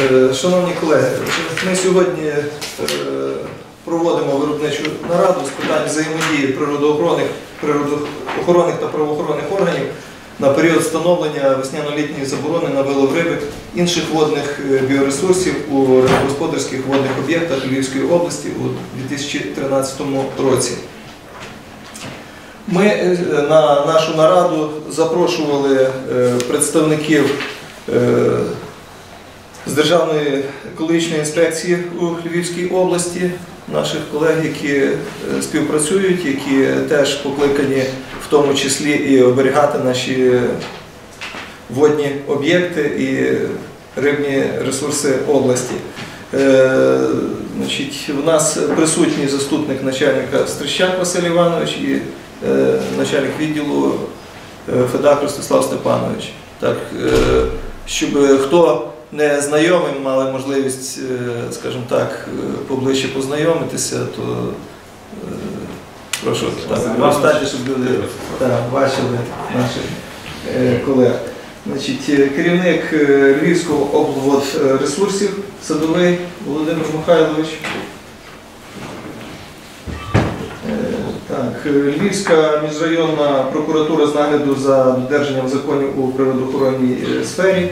Е, Шановні колеги, ми сьогодні е, проводимо виробничу нараду з питань взаємодії природоохоронних, природоохоронних та правоохоронних органів на період встановлення весняно-літньої заборони на вилов риби інших водних е, біоресурсів у господарських водних об'єктах Львівської області у 2013 році. Ми на нашу нараду запрошували представників з Державної екологічної інспекції у Львівській області, наших колег, які е, співпрацюють, які теж покликані в тому числі і оберігати наші водні об'єкти і рибні ресурси області. Е, Значить, у нас присутній заступник начальника Стрищак Василь Іванович і е, начальник відділу Федак Ростислав Степанович. Так, щоб хто не знайомий, мали можливість, е, скажімо так, е, поближче познайомитися, то е, прошу так, встати, щоб люди так, бачили наших колег. Значить, керівник Львівського облводресурсів садовий Володимир Михайлович. Так, Львівська міжрайонна прокуратура з нагляду за додержанням законів у природоохоронній сфері.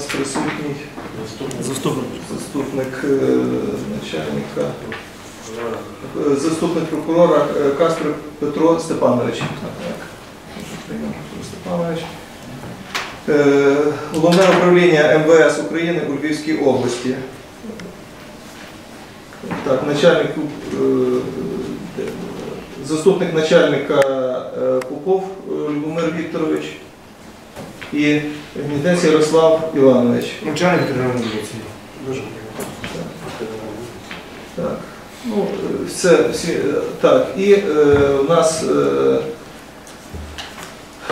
Нас присутній? Заступник. Заступник е, начальника. Е, Заступник прокурора е, Каспер Петро Степанович. Степанович. Головне управління МВС України у Львівській області. Так, начальник, заступник начальника Попов Любомир Вікторович і Гнітець Ярослав Іванович. Начальник державної міліції. Дуже Так. Ну, е, все, всі, е, так, і е, у нас е,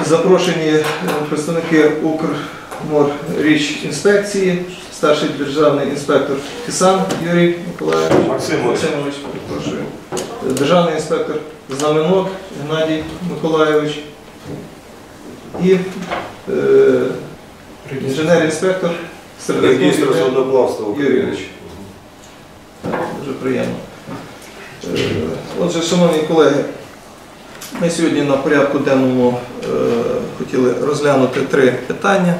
запрошені е, представники Укрморріч інспекції, старший державний інспектор Фісан Юрій Миколаївич. Максимович. Максимович, перепрошую. Державний інспектор Знаменок Геннадій Миколаївич. І інженер-інспектор Сердаков Регістр Євген Юрійович. Дуже приємно. Е, Отже, шановні колеги, ми сьогодні на порядку денному е, хотіли розглянути три питання.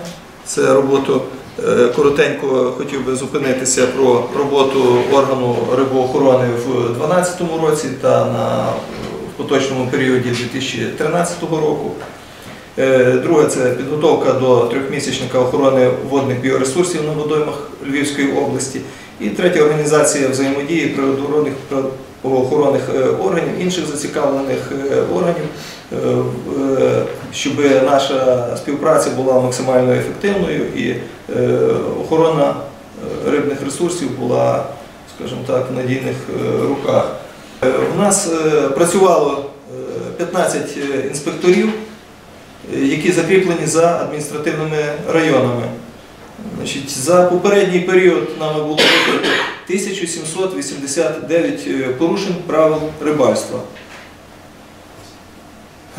Це роботу е, коротенько хотів би зупинитися про роботу органу рибоохорони в 2012 році та на поточному періоді 2013 року. Е, Друге це підготовка до трьохмісячника охорони водних біоресурсів на водоймах Львівської області. І третя організація взаємодії природоохоронних правоохоронних е, органів, інших зацікавлених е, органів, щоб наша співпраця була максимально ефективною і охорона рибних ресурсів була, скажімо так, в надійних руках. У нас працювало е, 15 інспекторів які закріплені за адміністративними районами. Значить, за попередній період нами було викрито 1789 е, порушень правил рибальства.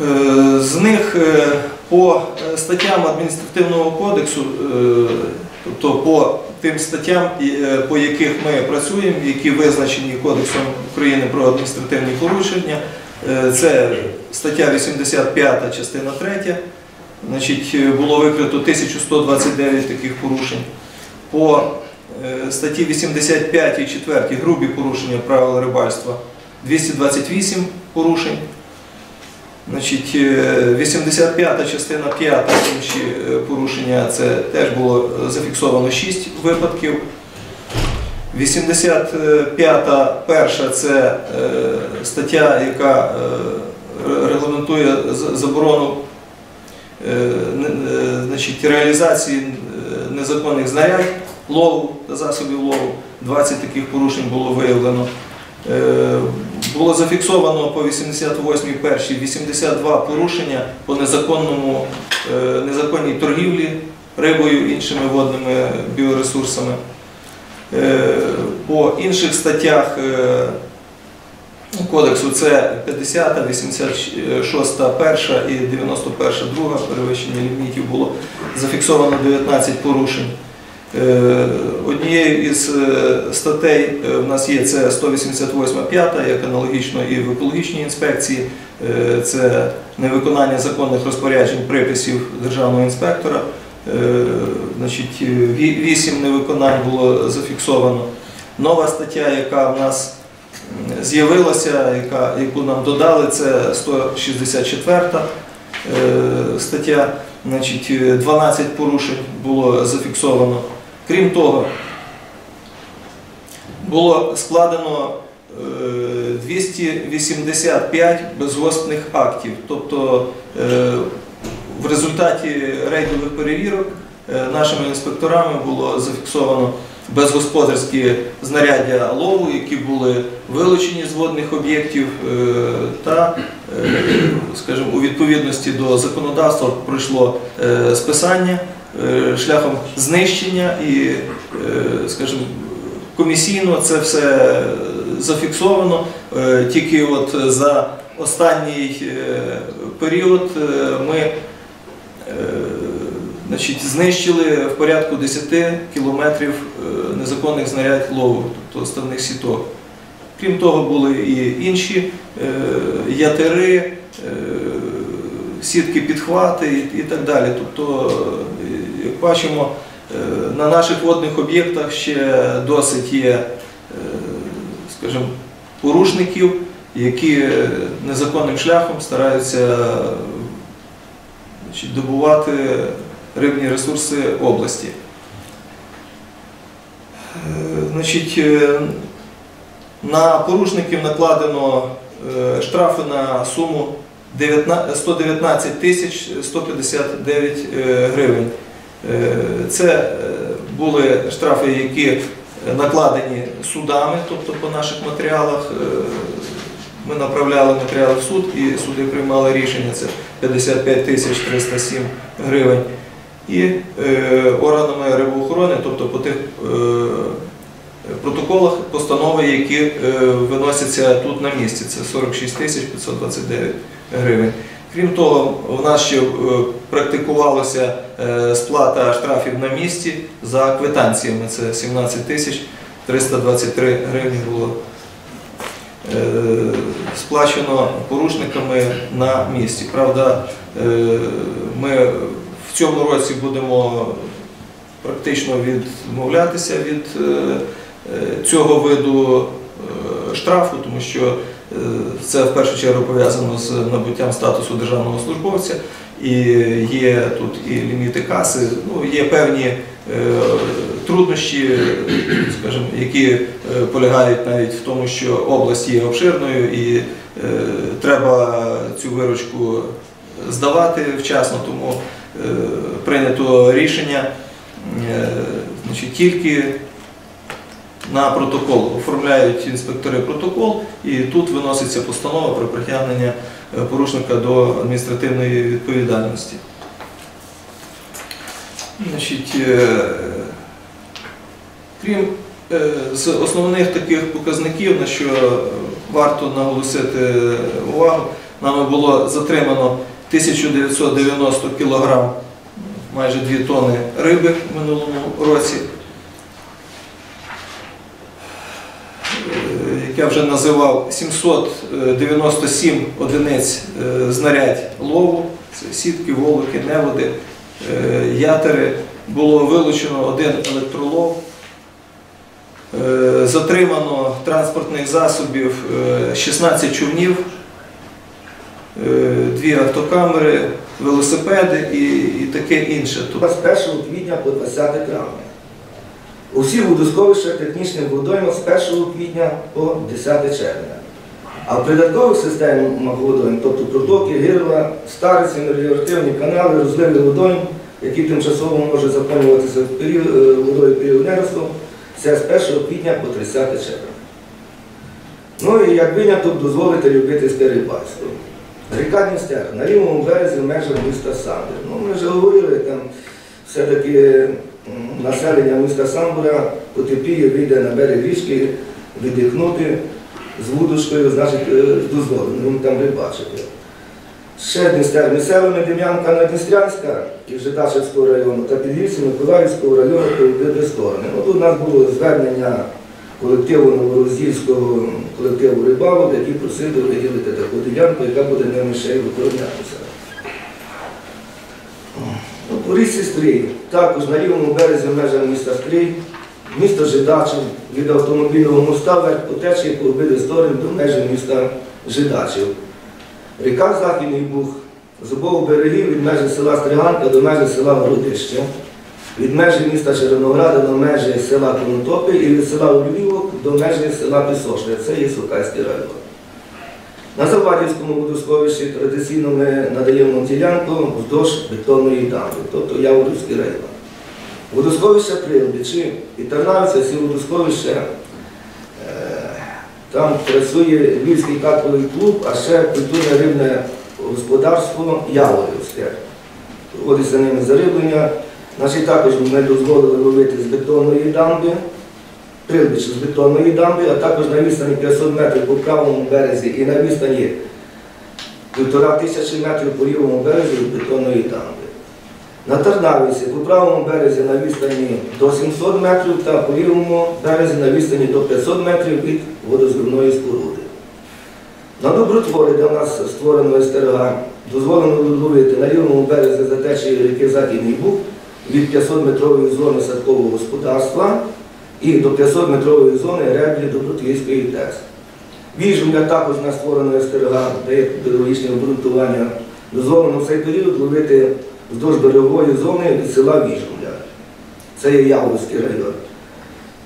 Е, З них е, по е, статтям адміністративного кодексу, тобто по тим статтям, по яких ми працюємо, які визначені Кодексом України про адміністративні порушення, це стаття 85, частина 3. Значить, е, було викрито 1129 таких порушень. По е, статті 85 і 4 грубі порушення правил рибальства 228 порушень. Значить, е, 85 частина 5 інші е, порушення це теж було е, зафіксовано 6 випадків. 85 перша це е, стаття, яка е, регламентує заборону е, реалізації незаконних знарядь лову та засобів лову. 20 таких порушень було виявлено. Було зафіксовано по 88 першій 82 порушення по незаконній торгівлі рибою іншими водними біоресурсами. Е, По інших статтях е, кодексу це 50, 86, перша і 91, друга перевищення лімітів було зафіксовано 19 порушень. Е, Однією із статей в нас є це 188 як аналогічно і в екологічній інспекції. Це невиконання законних розпоряджень приписів державного інспектора. Е, Значить, вісім невиконань було зафіксовано. Нова стаття, яка в нас з'явилася, яку нам додали, це 164 е, стаття. Значить, е, 12 порушень було зафіксовано. Крім того, було складено е, 285 безгоспних актів. Тобто е, в результаті рейдових перевірок е, нашими інспекторами було зафіксовано безгосподарські знаряддя лову, які були вилучені з водних об'єктів е, та, е, скажімо, у відповідності до законодавства пройшло списання шляхом знищення і, скажімо, комісійно це все зафіксовано. Тільки от за останній період ми значить, знищили в порядку 10 кілометрів е, незаконних знарядь лову, тобто ставних сіток. Крім того, були і інші е, ятери, е, сітки підхвати і, так далі. Тобто, е, як бачимо, е, на наших водних об'єктах ще досить є, е, скажімо, порушників, які е, незаконним шляхом стараються добувати рибні ресурси області. Е, Значить, е, на порушників накладено е, штрафи на суму 119 тисяч 159 е, гривень. Це були штрафи, які накладені судами, тобто по наших матеріалах. Ми направляли матеріали в суд і суди приймали рішення. Це 55 тисяч 307 гривень. І е, органами рибоохорони, тобто по тих е, протоколах постанови, які е, виносяться тут на місці. Це 46 тисяч 529 гривень. Крім того, у нас ще е, практикувалася е, сплата штрафів на місці за квитанціями. Це 17 тисяч 323 гривні було сплачено порушниками на місці. Правда, е, ми в цьому році будемо практично відмовлятися від е, е, цього виду е, штрафу, тому що е, це в першу чергу пов'язано з набуттям статусу державного службовця, і є тут і ліміти каси, ну, є певні е, труднощі, скажімо, які е, полягають навіть в тому, що область є обширною і е, треба цю виручку здавати вчасно, тому е, прийнято рішення значить, тільки на протокол. Оформляють інспектори протокол, і тут виноситься постанова про притягнення порушника до адміністративної відповідальності. Значить, крім е, з основних таких показників, на що варто наголосити увагу, нами було затримано 1990 кг, майже 2 тонни риби в минулому році. Е, Як я вже називав, 797 одиниць е, знарядь лову, це сітки, волоки, неводи, е, ятери. Було вилучено один електролов. Е, Затримано транспортних засобів е, 16 човнів, е, дві автокамери, велосипеди і, і таке інше. З 1 квітня по 20 травня. У всіх водосховищах технічних водоймах з 1 квітня по 10 червня. А в придаткових системах водойм, тобто протоки, гирла, стариці, меліоративні канали, розливи водойм, які тимчасово можуть заповнюватися е, водою період неросту, це з 1 квітня по 30 червня. Ну і як виняток дозволити любительське рибальство. Ріка Дністер на лівому березі в межах міста Самбір. Ну, ми вже говорили, там все-таки населення міста Самбура потерпіє, вийде на берег річки, віддихнути з вудочкою, значить, е, дозволено, він там рибачити. Ще один стер місцевими Дем'янка Надністрянська і району та Підгірці Миколаївського району по обидві сторони. Ну, тут у нас було звернення колективу Новороздільського колективу рибалок, які просили виділити таку ділянку, яка буде ними ще й використовуватися. У річці Стрий, також на лівому березі в межах міста Стрий, місто Жидачів, від автомобільного моста вверх по течії по обидві сторони до межі міста Жидачів. Ріка Західний Буг з обох берегів від межі села Стриганка до межі села Городище, від межі міста Червонограда до межі села Конотопи і від села Львівок до межі села Пісошне. Це є Сокальський район. На Завадівському водосховищі традиційно ми надаємо ділянку вздовж бетонної дамби, тобто Яворівський район. Водосховище Прилбічі і Тарнавиця, всі водосховища, там працює Львівський катковий клуб, а ще культурне рибне господарство Яворівське. Проводиться ними зариблення. Значить, також ми дозволили ловити з бетонної дамби, прилбіч з бетонної дамби, а також на відстані 500 метрів по правому березі і на відстані півтора тисячі метрів по лівому березі від бетонної дамби. На Тарнавиці по правому березі на відстані до 700 метрів та по лівому березі на відстані до 500 метрів від водозбірної споруди. На Добротворі, де в нас створено СТРГ, дозволено ловити на лівому березі за течією ріки Західний Буг від 500-метрової зони садкового господарства і до 500-метрової зони реблі Добротвійської ТЕС. Віжмля також на створено СТРГ, дає педагогічне обґрунтування. Дозволено в цей період ловити вздовж берегової зони від села Віжмля. Це є Яворський район.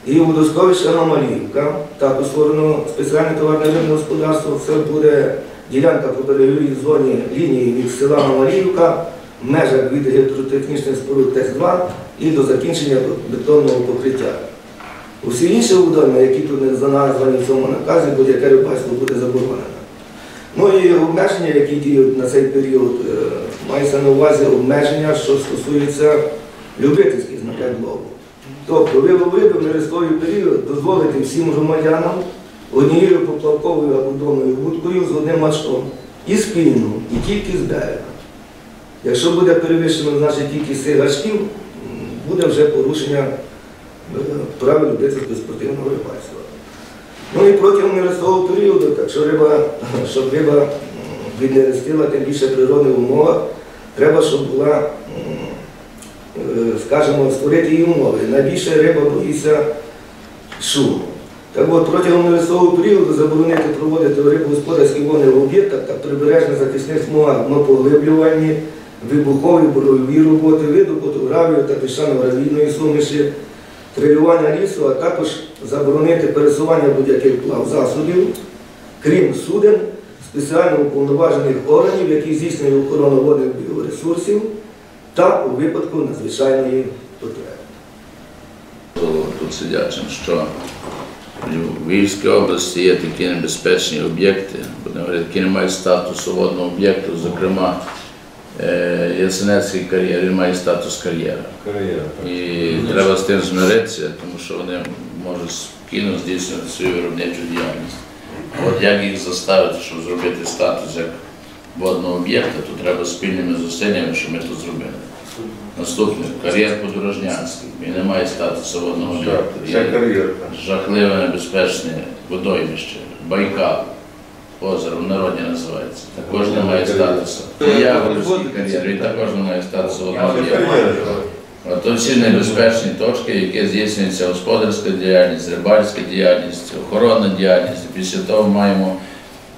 І водосховище Гамалівка, також створено спеціальне товарне рибне господарство. Це буде ділянка по береговій зоні лінії від села Гамалівка, в межах від гідротехнічних споруд ТЕС-2 і до закінчення бетонного покриття. Усі інші водойми, які тут не заназвані в цьому наказі, будь-яке рибальство буде заборонено. Ну і обмеження, які діють на цей період, е, мається на увазі обмеження, що стосується любительських знарядь лову. Тобто вилов риби в нерестовий період дозволити всім громадянам однією поплавковою або вудкою з одним мачком і спільно, і тільки з берега. Якщо буде перевищено значить, кількість цих гачків, буде вже порушення е, правил любительського спортивного рибальства. Ну і протягом нерестового періоду, так що риба, щоб риба віднерестила, тим більше природних умовах, треба, щоб була, е, скажімо, створити її умови. Найбільше риба боїться шуму. Так от, протягом нерестового періоду заборонити проводити рибогосподарські вони в об'єктах та прибережних захисних смугах на поглиблюванні, вибухові борові роботи, видобуту гравію та піщано-гравійної суміші, трилювання лісу, а також заборонити пересування будь-яких плав засобів, крім суден, спеціально уповноважених органів, які здійснюють охорону водних біоресурсів та у випадку надзвичайної потреби. тут сидячим, що в Львівській області є такі небезпечні об'єкти, які не мають статусу водного об'єкту, зокрема е, Ясенецький кар'єр, він має статус кар'єра. І треба з тим змиритися, тому що вони можуть спокійно здійснювати свою виробничу діяльність. А От як їх заставити, щоб зробити статус як водного об'єкта, то треба спільними зусиллями, щоб ми це зробили. Наступне кар'єр подорожнянський. Він не має статусу водного кар'єрка. жахливе небезпечне водоймище, Байкал, озеро в народі називається. Також не має статусу. І Яворівський кар'єр, він також не має статусу водного Це Ото всі небезпечні точки, які здійснюється господарська діяльність, рибальська діяльність, охоронна діяльність. Після того маємо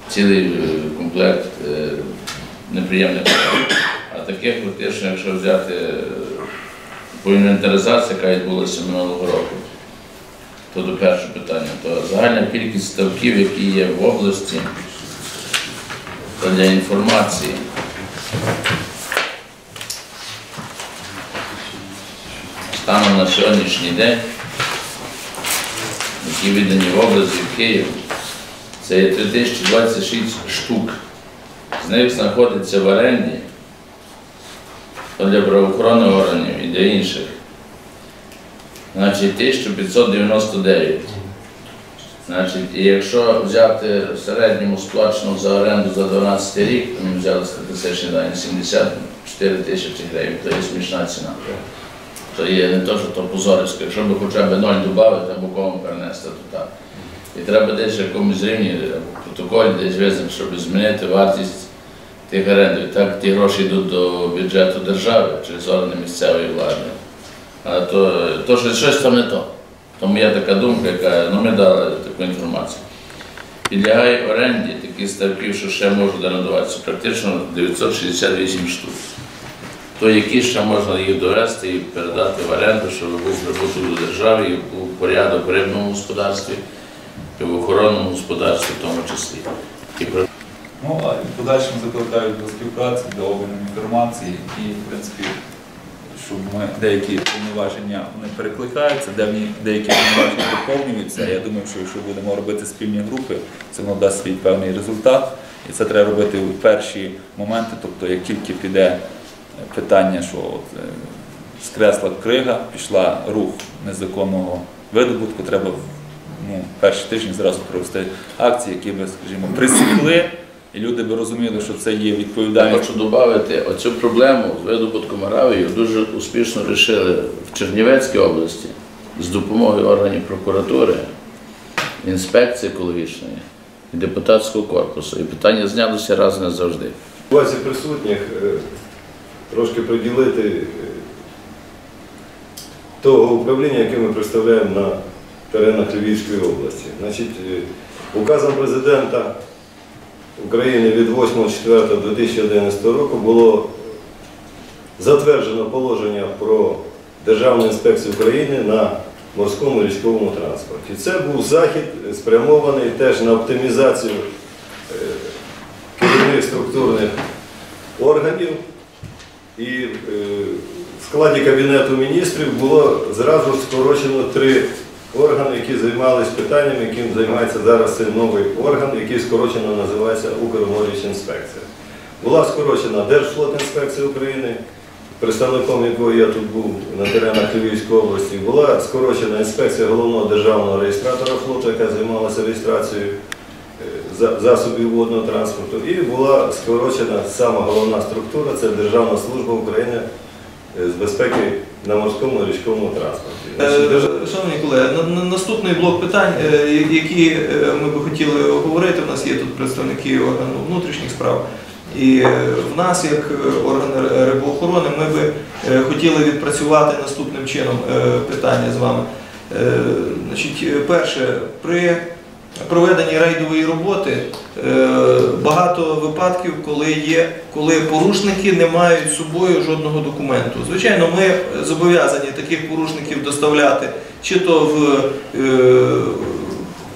цілий е, комплект е, неприємних питань. А таких фактично, якщо взяти е, по інвентаризації, яка відбулася минулого року, то до першого питання, то загальна кількість ставків, які є в області, то для інформації. Станом на сьогоднішній день, які віддані в області в Київ, це є 3026 штук. З них знаходиться в оренді для правоохоронних органів і для інших. Значить, 1599. Значить, і якщо взяти в середньому сплачену за оренду за 12 рік, то ми взяли статистичні дані 74 тисячі гривень, то є смішна ціна. То є не то, що то позорисько. Якщо б хоча б ноль додати або кому перенести, то так. І треба десь в якомусь рівні протоколі десь визнати, щоб змінити вартість тих оренду. І так ті гроші йдуть до бюджету держави через органи місцевої влади. А то, то що щось там не то. Тому є така думка, яка ну, ми дали таку інформацію. Підлягає оренді таких ставків, що ще можуть орендуватися, практично 968 штук. То які ще можна їх довести і передати в оренду, щоб був прибуток до держави, і був порядок в рибному господарстві, і в охоронному господарстві в тому числі. Ну, а в подальшому закликають до співпраці, до обміну інформації і, в принципі, щоб ми деякі повноваження вони перекликаються, де- деякі повноваження доповнюються. Я думаю, що якщо будемо робити спільні групи, це воно дасть свій певний результат. І це треба робити у перші моменти, тобто як тільки піде е, питання, що от, е, скресла крига, пішла рух незаконного видобутку, треба ну, перші тижні зразу провести акції, які би, скажімо, присікли, і люди би розуміли, що це є Я відповідальність. хочу додати, оцю проблему з видобутком аравію дуже успішно вирішили в Чернівецькій області з допомогою органів прокуратури, інспекції екологічної і депутатського корпусу. І питання знялося раз і назавжди. увазі присутніх е, трошки приділити е, того управління, яке ми представляємо на теренах Львівської області. Значить, е, указом президента України від 8.4.2011 року було затверджено положення про Державну інспекцію України на морському річковому транспорті. Це був захід спрямований теж на оптимізацію е, керівних структурних органів. І е, в складі Кабінету міністрів було зразу скорочено три органи, які займалися питанням, яким займається зараз цей новий орган, який скорочено називається Укрморічінспекція. Була скорочена Держфлотінспекція України, представником якої я тут був на теренах Львівської області, була скорочена інспекція головного державного реєстратора флоту, яка займалася реєстрацією засобів водного транспорту. І була скорочена сама головна структура це Державна служба України е, з безпеки на морському і річковому транспорті. Е, Шановні колеги, на- на- наступний блок питань, е, які е, ми би хотіли обговорити. У нас є тут представники органу внутрішніх справ. І в нас, як орган рибоохорони, ми би хотіли відпрацювати наступним чином питання з вами. Значить, перше, при проведенні рейдової роботи е, багато випадків, коли є, коли порушники не мають з собою жодного документу. Звичайно, ми зобов'язані таких порушників доставляти чи то в, е,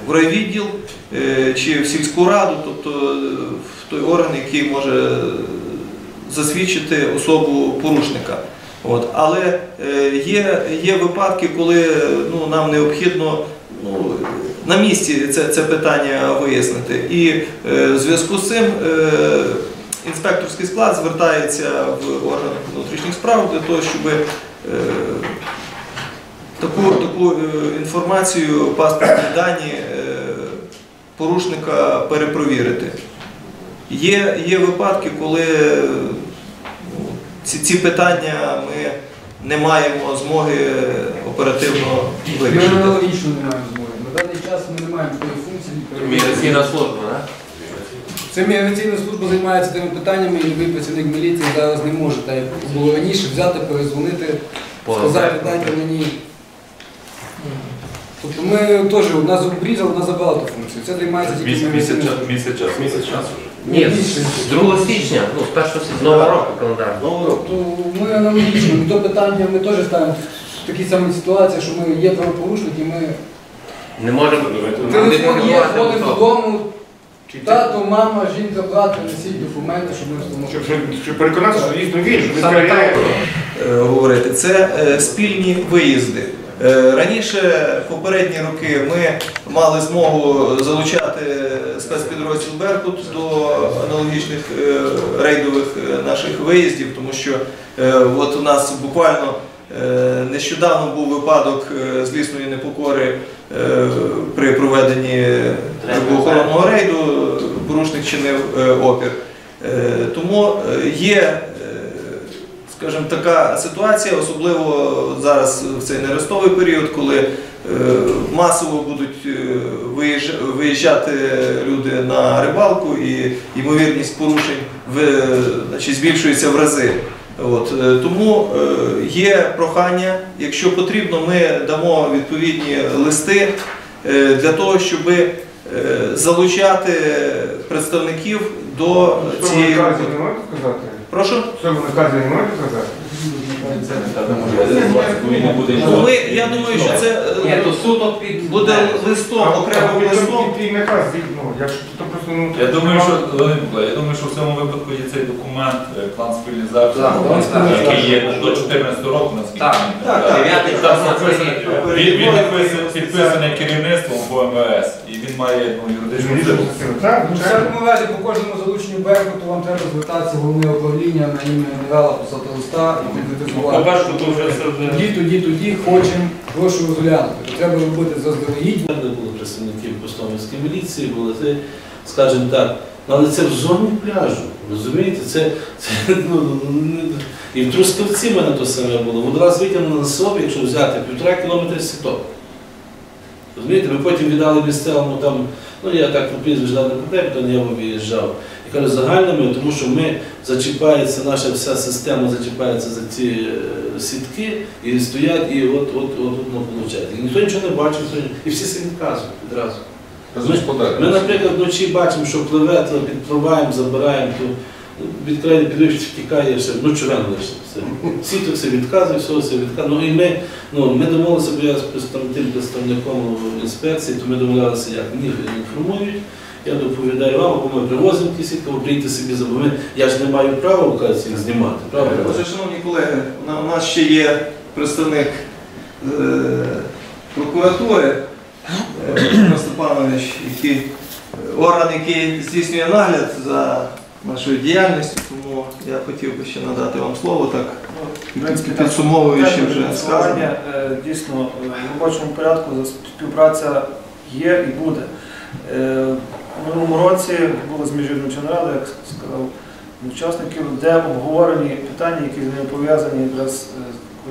в райвідділ, е, чи в сільську раду, тобто в той орган, який може засвідчити особу порушника. От. Але є, є випадки, коли ну, нам необхідно ну, на місці це, це питання вияснити. І е, в зв'язку з цим е, інспекторський склад звертається в органи внутрішніх справ для того, щоб е, таку, таку е, інформацію, паспортні дані е, порушника перепровірити. Є, є випадки, коли ну, ці, ці питання ми не маємо змоги оперативно вирішити. аналогічно не маємо змоги. На даний час ми не маємо такої функції. Міграційна служба, так? Це міграційна служба займається тими питаннями, і новий працівник міліції зараз не може, так як було раніше, взяти, перезвонити, сказати, дайте мені. Тобто ми теж, у нас обрізали, у нас забрали ту функцію. Це займається тільки Місяць, міграційна місяць, місяць часу. Місяць часу вже. Ні, з 2 січня, ну, з 1 січня, нового року календарного. Нового року. Тобто ми аналогічно, до питання ми теж ставимо в такій самій ситуації, що ми є правопорушники, ми Не можемо телефон є, ходимо додому, тато, мама, жінка, брат, принесіть документи, щоб ми встановили. Щоб, переконатися, що дійсно він, що він Саме перевіряє. е, говорити, це е, спільні виїзди. Е, Раніше, в попередні роки, ми мали змогу залучати спецпідрозділ Беркут до аналогічних е, рейдових е, наших виїздів, тому що е, от у нас буквально е, нещодавно був випадок е, злісної непокори при проведенні рибоохоронного рейду порушник чинив е, опір. Е, Тому е, є, е, скажімо, така ситуація, особливо зараз в цей нерестовий період, коли е, масово будуть е, виїжджати люди на рибалку і ймовірність порушень значить, збільшується в рази. От, е, тому е, є прохання, якщо потрібно, ми дамо відповідні листи е, для того, щоб залучати представників до цієї? Прошу. Ви наказі не можна сказати? Ми, я думаю, що це е, суто під... буде листом, окремим листом. Ну, якщо то просто, ну... Я думаю, що я думаю, що в цьому випадку є цей документ, е, план Так, план який є до 14 року, наскільки Так, мені так, так. Дев'ятий Там клас написано, написано. він, він підписаний, підписаний керівництвом по МВС, і він має ну, юридичну силу. Ну, В всякому разі, по кожному залученню Беркуту вам треба звертатися в головне управління на ім'я генерала писати листа і. По-перше, то вже це. Тоді, тоді, тоді хочемо, прошу розглянути. То треба робити заздалегідь. Не було представників Костомельської міліції, були це, скажімо так, ну, але це в зоні пляжу. Розумієте, це, це ну, і в Трускавці в мене то саме було. Одразу витягнули на собі, якщо взяти півтора кілометри сіток. Розумієте, ми потім віддали місцевому там, ну я так по прізвищу дав не то не я виїжджав. Кажу, загальними, тому що ми зачіпається, наша вся система зачіпається за ці е, сітки і стоять, і от, от, от, от воно виходить. І ніхто нічого не бачив, ніхто і всі собі відказують відразу. Ми, наприклад, вночі бачимо, що пливе, то підпливаємо, забираємо, то від краю підвищ втікає, все, ну човен лише. Все. Всі тут це відказують, все це відказують. Ну і ми, ну, ми домовилися, бо я з тим представником інспекції, то ми домовлялися, як мені інформують. Я доповідаю вам, або ми привозимо ті сітки, прийти собі за бо ми- Я ж не маю права вказати, їх знімати. Правда? Отже, шановні колеги, на- у нас ще є представник е, прокуратури е, Петро Степанович, який, орган, який здійснює нагляд за нашою діяльністю, тому я хотів би ще надати вам слово, так так, підсумовуючи вже е, Дійсно, е, в робочому порядку за- співпраця є і буде. В минулому році була з міжвідомча нарада, як сказав учасників, де обговорені питання, які з ними пов'язані якраз е,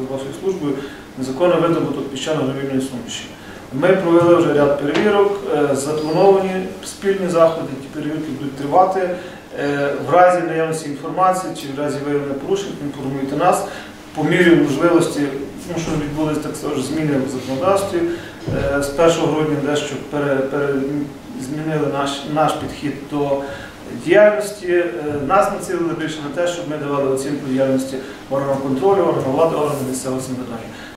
з вашою службою, незаконно видобуток піщано-гравільної суміші. Ми провели вже ряд перевірок, е, заплановані спільні заходи, ті перевірки будуть тривати. Е, В разі наявності інформації чи в разі виявлення порушень інформуйте нас по мірі можливості, ну, що відбулися так сказати, зміни в законодавстві. Е, З 1 грудня дещо змінили наш, наш підхід до діяльності. Е, Нас націлили більше на те, щоб ми давали оцінку діяльності органам контролю, органам влади, органам місцевого самоврядування.